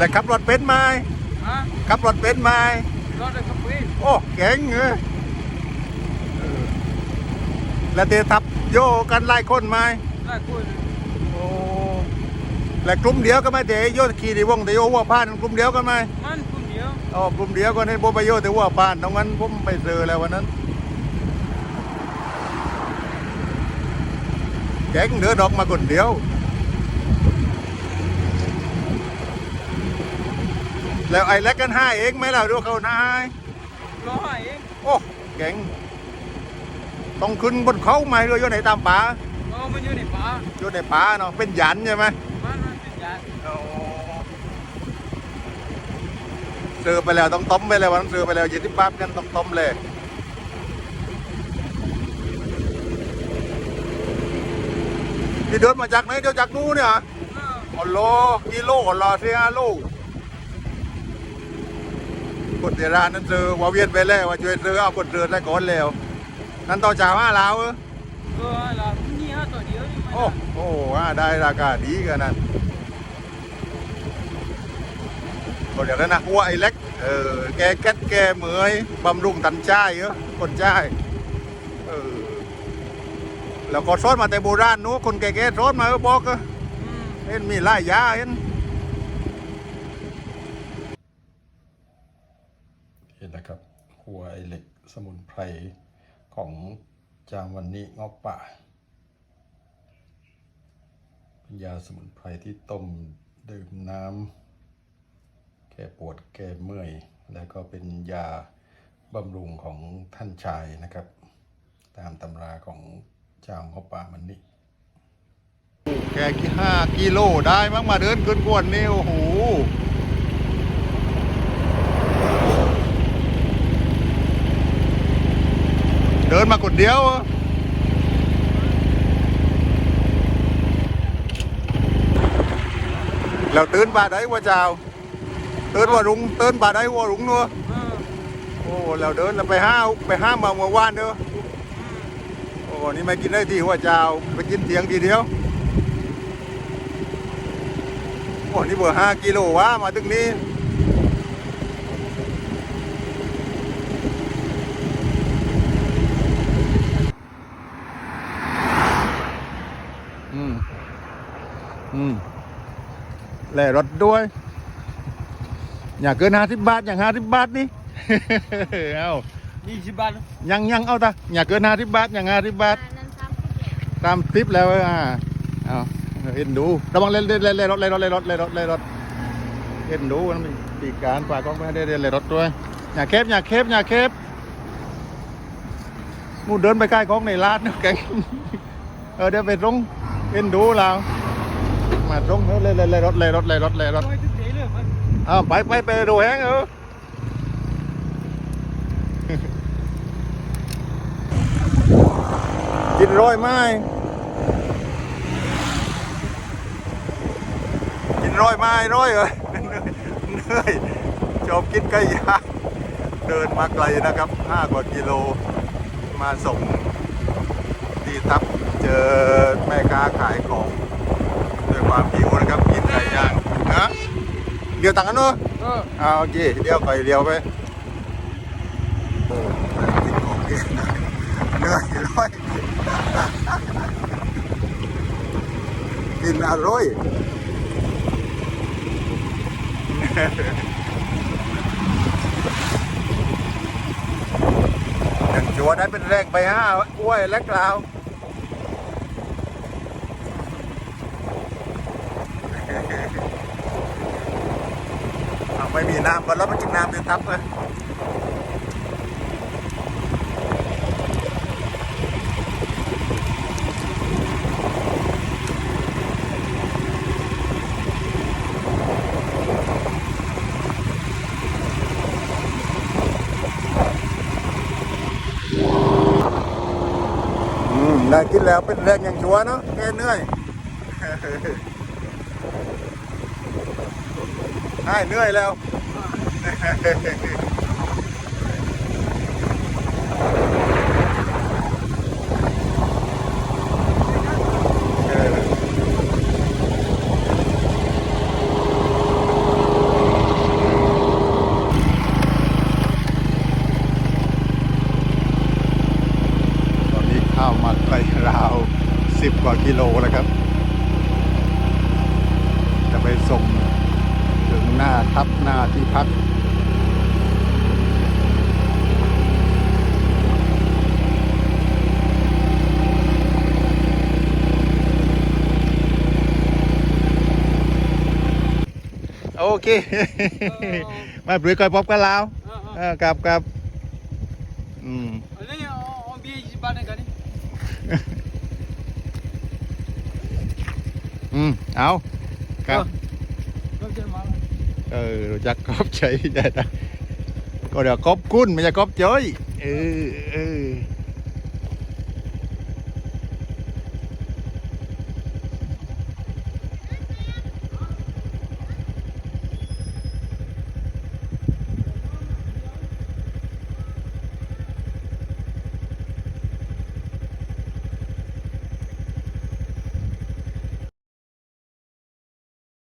แล้วขับรถเป็นไหมฮะขับรถเป็นไหมรถอะไรครับพี่โอ้เก่งเออเออแล้วเตทับโยกันไล่คนไหมได้คุยเลยโอ้แล้วกลุ่มเดียวกันไหมเตโยขี่ดีวงเตโยว่าพานกลุ่มเดียวกันไหมมันคนเดียวอ๋อกลุ่มเดียวกันให้โบไปโยแต่ว่าพานตรงนั้นผมไปเจอแล้ววันนั้นเก่งเดินออกมาคนเดียว แล้วไอ้เล็กกันห้าเองไหมล่ะดูเขาหน้าให้รอให้เองโอ้เก่งต้องขึ้นบนเขาไหมหรืออยู่ไหนตามป่าเออมันอยู่ในป่าอยู่ในป่าเนาะเป็นหยันใช่ไหมมันมันเป็นยาซื้อไปแล้วต้องต้มไปแล้ววันนั้นซื้อไปแล้วยี่สิบบาทกันต้องต้มเลยที่เดินมาจากไหนเดี๋ยวจากนู้นเนี่ยเอออ๋อโลกิโลรอเสียโล กดเดร้านนั้นซื้อว่าเวียนไปแล้วว่าช่วยซื้อเอากดเรือได้ก่อนแล้วนั่นต่อจากว่าเราเออเออละนี่ฮะตัวเดียวนี่มันโอ้โอ้ว่าได้ราคาดีกันนั่นก็เดี๋ยวนั้นนะหัวไอ้เล็กเออแกแก๊ดแกเหมยบำรุงตันจ้ายเออคนจ้ายเออแล้วก็ซ้อนมาแต่โบราณนู้นคนแก่ๆซ้อนมาเออบอกเอออืมเห็นมีไล่ยาเห็นเห็น นะครับหัวไอเหล็กสมุนไพรของจามวันนี้งอกป่าเป็นยาสมุนไพรที่ต้มดื่มน้ำแก้ปวดแก้เมื่อย แล้วก็เป็นยาบำรุงของท่านชายนะครับ ตามตำราของจ้าเขาป่ามันนี่แกกี่ห้ากิโลได้มั้งมาเดินขึ้นกวนนี่โอ้โห เดินมาคนเดียวเราตื่น bà đấy qua chào ตื่นว่ารุงตื่น bà đấy qua rụng nữa เออโอ้เราเดินเราไปห้าไปห้ามาเมื่อวานเด้อโอ้นี่ไม่กินได้ที่หัวเจ้าไปกินเถียงทีเดียวโอ้นี่เบอร์ห้ากิโลวะมาถึงนี้ อืมแล่รถด้วย อย่าเกินห้าสิบบาท อย่างห้าสิบบาทนี่ เอายี่สิบบาทยังยังเอาตาอย่าเกินห้าสิบบาท อย่างห้าสิบบาทนั้นซ้ำที่แก่ตามคลิปแล้วเอออ่าเอาเห็นดู ระวังเล่นเล่นเล่นเล่นรถเล่นรถเล่นรถเล่นรถเล่นรถเห็นดูมันมีปีกการฝากกล้องไปให้ได้เล่นเล่นรถด้วย อย่าเคบอย่าเคบอย่าเคบมูเดินไปใกล้กล้องในร้านนะแกงเออเดี๋ยวไปตรงเห็นดูเรา มาตรงเออเล่นเล่นเล่นรถเล่นรถเล่นรถเล่นรถอ้ยทุกทีเลยมันเอาไปไปไปดูแฮงเออกินร้อยไหมกินร้อยไหมร้อยเอ้ยเหนื่อยชอบกินไก่ย่างเดินมาไกลนะครับห้ากว่ากิโลมาส่งที่ทับเจอแม่ค้าขายของด้วย ความหิวนะครับ กินไก่ย่างฮะเดี๋ยวตังกันเนอะเออเอาโอเคเดี๋ยวไปเดียวไปโอ้กินของกินเหนื่อยร้อยกินอร่อยอย่างชัวร์ได้เป็นแรงไปห้าอ้วยและกล่าวเอา ไม่มีน้ำก่อนแล้วมันกินน้ำเดือดทับเลยอืมได้กินแล้วเป็นแรงอย่างชัวเนาะแกเหนื่อย ได้เหนื่อยแล้ว10 กว่ากิโลแล้วครับ จะไปส่ง ถึงหน้าทับหน้าที่พักโอเค มาปลุยก่อยพบกันแล้วอ่าเออครับครับอืมๆอันนี้เอาเอาเบียร์20บาทนี่กันนี่อืม เอา ครับก็จะมา เออรู้จักกอบใจได้นะก็เดี๋ยวกอบกุ้นไม่ใช่กอบเจ้ยเออเออ